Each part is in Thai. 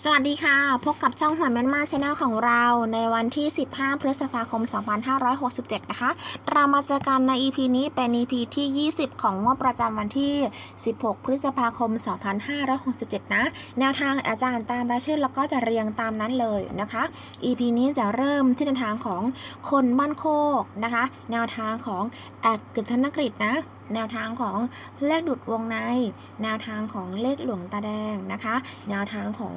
สวัสดีค่ะ พบกับช่องหวยแมนมาชาแนลของเราในวันที่ 15 พฤษภาคม 2567 นะคะ เรามาเจอกันใน EP นี้เป็น EP ที่ 20 ของงวดประจำวันที่ 16 พฤษภาคม 2567 นะ แนวทางอาจารย์ตามรายชื่อแล้วก็จะเรียงตามนั้นเลยนะคะ EP นี้จะเริ่มที่แนวทางของคนบ้านโคกนะคะ แนวทางของแอกกฤษธนกฤษนะ แนวทางของเลขดุดวงใน แนวทางของเลขหลวงตาแดงนะคะ แนวทางของ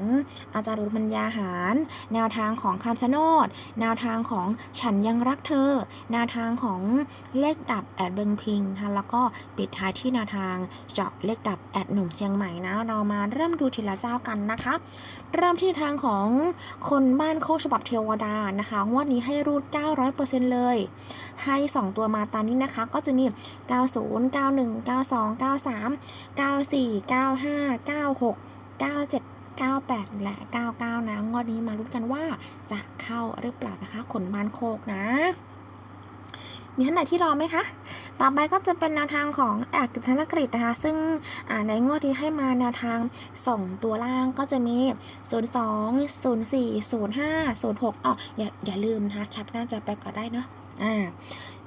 อาจารย์รุปัญญาหาร แนวทางของคำชะโนด แนวทางของฉันยังรักเธอ แนวทางของเลขดับแอดเบิงพิงนะแล้วก็ปิดท้ายที่แนวทางเจาะเลขดับแอดหนุ่มเชียงใหม่นะ เรามาเริ่มดูทีละเจ้ากันนะคะ เริ่มที่ทางของคนบ้านโคกฉบับเทวดานะคะงวดนี้ให้รูด 900%เลย ให้ 2 ตัวมาตามนี้นะคะ ก็จะมี 90 91 92 93 94 95 96 97 98 และ 99 นะงวดนี้มาลุ้นกันว่าจะเข้าหรือเปล่านะคะ ขนบานโคกนะ มีท่านไหนที่รอไหมคะ ต่อไปก็จะเป็นแนวทางของแอกธนกฤษนะคะ ซึ่งในงวดนี้ให้มาแนวทาง 2 ตัวล่างก็จะมี 02 04 05 06อ๋ออย่าอย่าลืมนะคะแคปหน้าจอไปก่อนได้เนาะ อ่า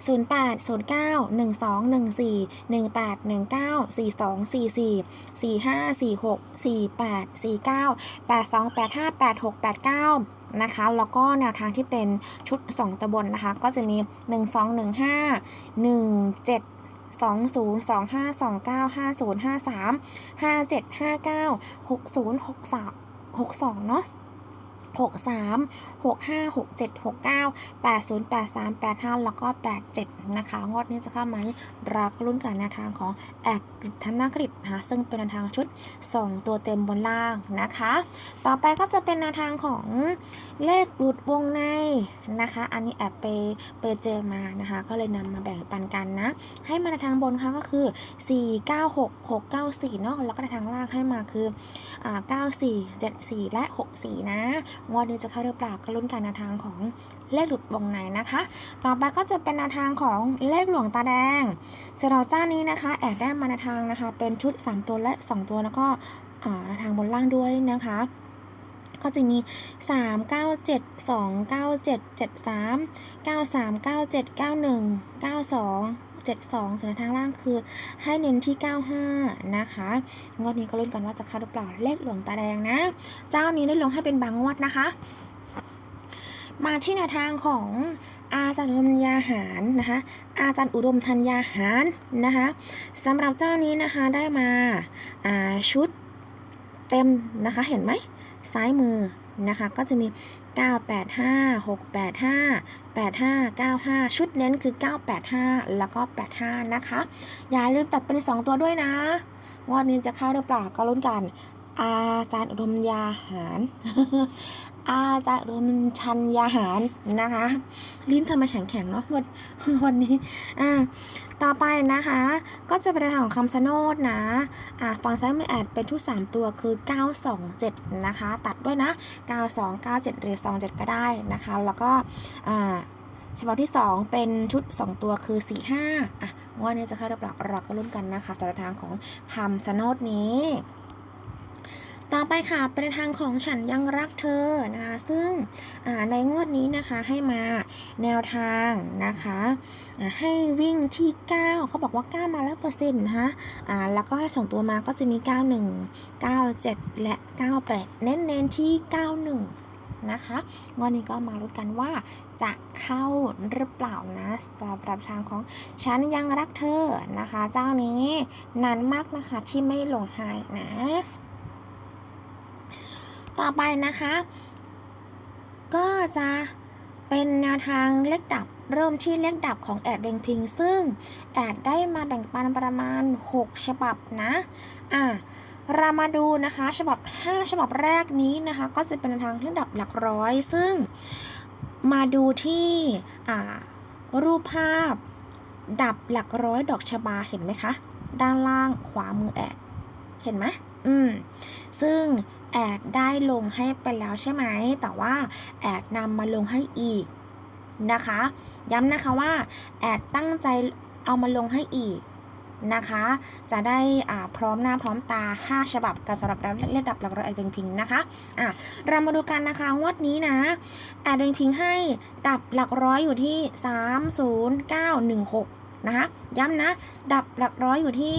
0 8 0 9 1 2 1 4 1 8 1 9 4 2 4 4 4 5 4 6 4 8 4 9 8 2 8 5 8 6 8 9 นะคะ แล้วก็แนวทางที่เป็นชุด 2ตะบนนะคะ ก็จะมี 1 2 1 5 1 7 2 0 2 5 2 9 5 0 5 3 5 7 5 9 6 0 6 3 6 2 เนาะ 63 65 67 69 80 83 85 แล้วก็ 87 นะคะ งวดนี้จะเข้าไหมราก็ลุ้นกันแนวทางของแอกธนกฤษนะคะซึ่งเป็นแนวทางชุด 2 ตัวเต็มบนล่างนะคะ ต่อไปก็จะเป็นแนวทางของเลขหลุดวงในนะคะ อันนี้แอบไปไปเจอมานะคะ ก็เลยนำมาแบ่งปันกันนะ ให้มาในทางบนค่ะก็คือ 4 9 6 6 9 4เนาะแล้วก็ในทางล่างให้มาคืออ่า9 4 7 4 และ 6 4 นะงวดนี้จะเข้าหรือเปล่าก็ลุ้นกันแนวทางของเลขหลุดวงในนะคะ ต่อไปก็จะเป็นแนวทางของเลขหลวงตาแดงสำหรับเจ้านี้นะคะแอบได้มาในทางนะคะ เป็นชุด 3 ตัวและ 2 ตัวแล้วก็อ่าทางบนล่างด้วยนะคะก็จะมี 3 9 7 2 9 7 7 3 9 3 9 7 9 1 9 2 72 ส่วนทางล่างคือให้เน้นที่ 95 นะคะงวดนี้ก็ลุ้นกันว่าจะเข้าหรือเปล่าเลขหลวงตาแดงนะ เจ้านี้ได้ลงให้เป็นบางงวดนะคะ มาที่แนวทางของอาจารย์อุดมยาหารนะคะ อาจารย์อุดมธัญญาหารนะคะสำหรับเจ้านี้นะคะได้มาาชุดเต็มนะคะเห็นไหม ซ้ายมือนะคะ ก็จะมี 985 685 85 95 ชุดเน้นคือ 985 แล้วก็ 85 นะคะ อย่าลืมตัดเป็น 2 ตัวด้วยนะ งวดนี้จะเข้าหรือเปล่าก็ลุ้นกัน อาจารย์อุดมยาหาร อาจารย์อุดมชันยาหารนะคะ ลิ้นทำไมแข็งๆเนาะวันวันนี้อ่าต่อไปนะคะ ก็จะเป็นทางของคำชะโนดนะอ่าฝั่งซ้ายมือแอดเป็นทุก3ตัวคือ 927 นะคะ ตัดด้วยนะ 9297 หรือ 27 ก็ได้นะคะ แล้วก็อ่าฉบับที่ 2 เป็นชุด 2 ตัวคือ 45อะงวดนี้จะเข้าหรือเปล่าเราก็ลุ้นกันนะคะสำหรับทางของคำชะโนดนี้ ต่อไปค่ะเป็นทางของฉันยังรักเธอนะคะซึ่งในงวดนี้นะคะให้มาแนวทางนะคะให้วิ่งที่ 9 เขาบอกว่า 9 มาแล้วเปอร์เซ็นต์นะคะแล้วก็ส่งตัวมาก็จะมี 91 97 และ 98 เน้นๆที่ 91 นะคะงวดนี้ก็มาลุ้นกันว่าจะเข้าหรือเปล่านะสำหรับทางของฉันยังรักเธอนะคะ เจ้านี้นานมากนะคะที่ไม่ลงไฮนะ ต่อไปนะคะ ก็จะเป็นแนวทางเลขดับเริ่มที่เลขดับของแอดเบงพิง ซึ่งแอดได้มาแบ่งปันประมาณ 6 ฉบับนะอะเรามาดูนะคะ ฉบับ 5 ฉบับแรกนี้นะคะ ก็จะเป็นแนวทางเลขดับหลักร้อย ซึ่งมาดูที่รูปภาพ ดับหลักร้อยดอกชบาเห็นไหมคะ ด้านล่างขวามือแอด เห็นไหม อืม ซึ่งแอดได้ลงให้ไปแล้วใช่ไหม แต่ว่าแอดนำมาลงให้อีกนะคะ ย้ำนะคะว่าแอดตั้งใจเอามาลงให้อีกนะคะ จะได้อ่าพร้อมหน้าพร้อมตา 5 ฉบับกันสำหรับเลดับหลักร้อยแอดเบงพิงนะคะอะเรามาดูกันนะคะงวดนี้นะแอดเบงพิงให้ดับหลักร้อยอยู่ที่ 30916 นะคะย้ำนะ ดับหลักร้อยอยู่ที่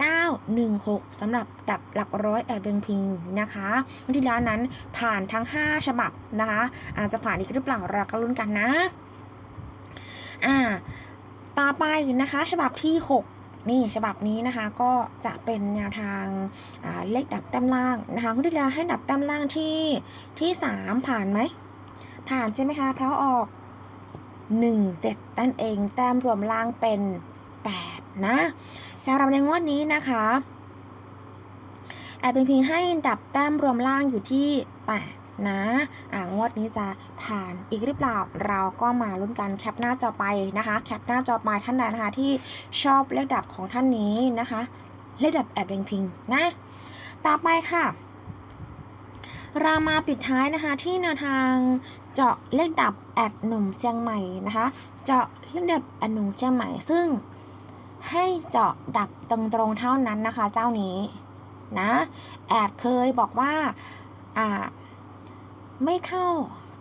30916สำหรับดับหลักร้อยแอดเบงพิงนะคะวันที่แล้วนั้นผ่านทั้ง 5 ฉบับนะคะ อาจจะผ่านอีกหรือเปล่าเราก็ลุ้นกันนะ อ่า ต่อไปนะคะฉบับที่ 6นี่ฉบับนี้นะคะก็จะเป็นแนวทางาเลขดับแต้มล่างนะคะคุณทิลาให้ดับแต้มล่างที่ที่ 3 ผ่านไหม ผ่านใช่ไหมคะ เพราะออก 1 7นั่นเองแต้มรวมล่างเป็น 8 นะ สำหรับในงวดนี้นะคะแอดเป็นพิงให้ดับแต้มรวมล่างอยู่ที่ 8 นะ อ่างวดนี้จะผ่านอีกหรือเปล่า เราก็มาลุ้นกันแคปหน้าจอไปนะคะ แคปหน้าจอไปท่านใดนะคะที่ชอบเลขดับของท่านนี้นะคะ เลขดับแอดเบงพิงนะ ต่อไปค่ะเรามาปิดท้ายนะคะที่แนวทางเจาะเลขดับแอดหนุ่มเชียงใหม่นะคะ เจาะเลขดับแอดหนุ่มเชียงใหม่ซึ่ง ให้เจาะดับตรงๆเท่านั้นนะคะเจ้านี้นะแอดเคยบอกว่าอ่าไม่เข้า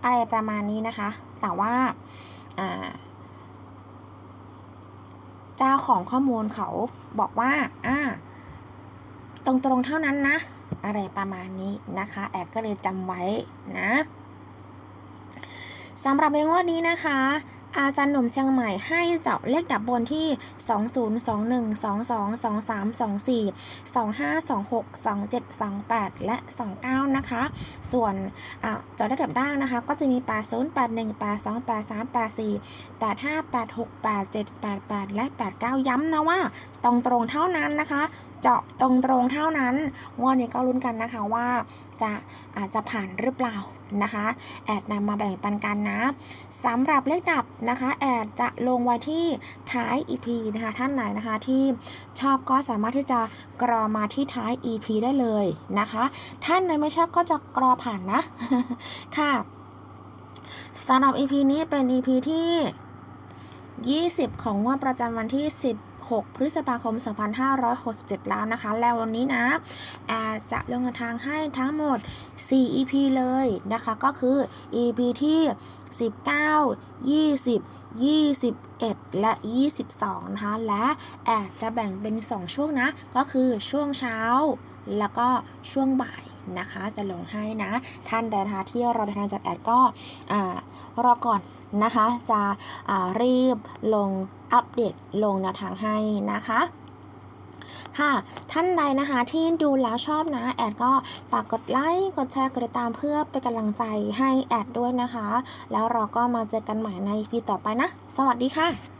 อะไรประมาณนี้นะคะ แต่ว่าอ่าเจ้าของข้อมูลเขาบอกว่าอ่าตรงๆเท่านั้นนะ อะไรประมาณนี้นะคะ แอดก็เลยจำไว้นะสำหรับในงวดนี้นะคะ อาจารย์หนุ่มเชียงใหม่ให้เจาะเลขดับบนที่ 20 21 22 23 24 25 26 27 28 และ 29 นะคะ ส่วนเจาะเลขดับด้างนะคะ ก็จะมี 80 81 82 83 84 85 86 87 88 และ 89 ย้ำนะว่าตรงตรงเท่านั้นนะคะ เจาะตรงตรงๆเท่านั้นงวดนี้ก็ลุ้นกันนะคะว่าจะอาจจะผ่านหรือเปล่านะคะ แอดนำมาแบ่งปันกันนะสำหรับเลขดับนะคะ แอดจะลงไว้ที่ท้าย EP นะคะ ท่านไหนนะคะที่ชอบก็สามารถที่จะกรอมาที่ท้าย EP ได้เลยนะคะ ท่านไหนไม่ชอบก็จะกรอผ่านนะ ค่ะสำหรับ EP นี้เป็น EP ที่ 20 ของงวดประจำวันที่ 10 6 พฤษภาคม 2567 แล้วนะคะ แล้ววันนี้นะแอดจะลงทางให้ทั้งหมด 4 EP เลยนะคะ ก็คือ EP ที่ 19 20 21 และ 22 นะคะ และแอดจะแบ่งเป็น 2 ช่วงนะ ก็คือช่วงเช้าแล้วก็ช่วงบ่ายนะคะจะลงให้นะ ท่านใดนะคะที่รอทางจากแอดก็อ่ารอก่อนนะคะ จะอ่ารีบลง อัปเดตลงแนวทางให้นะคะค่ะ ท่านใดนะคะที่ดูแล้วชอบนะ แอดก็ฝากกดไลค์ กดแชร์ กดติดตามเพื่อเป็นกำลังใจให้แอดด้วยนะคะ แล้วเราก็มาเจอกันใหม่ในพีต่อไปนะ สวัสดีค่ะ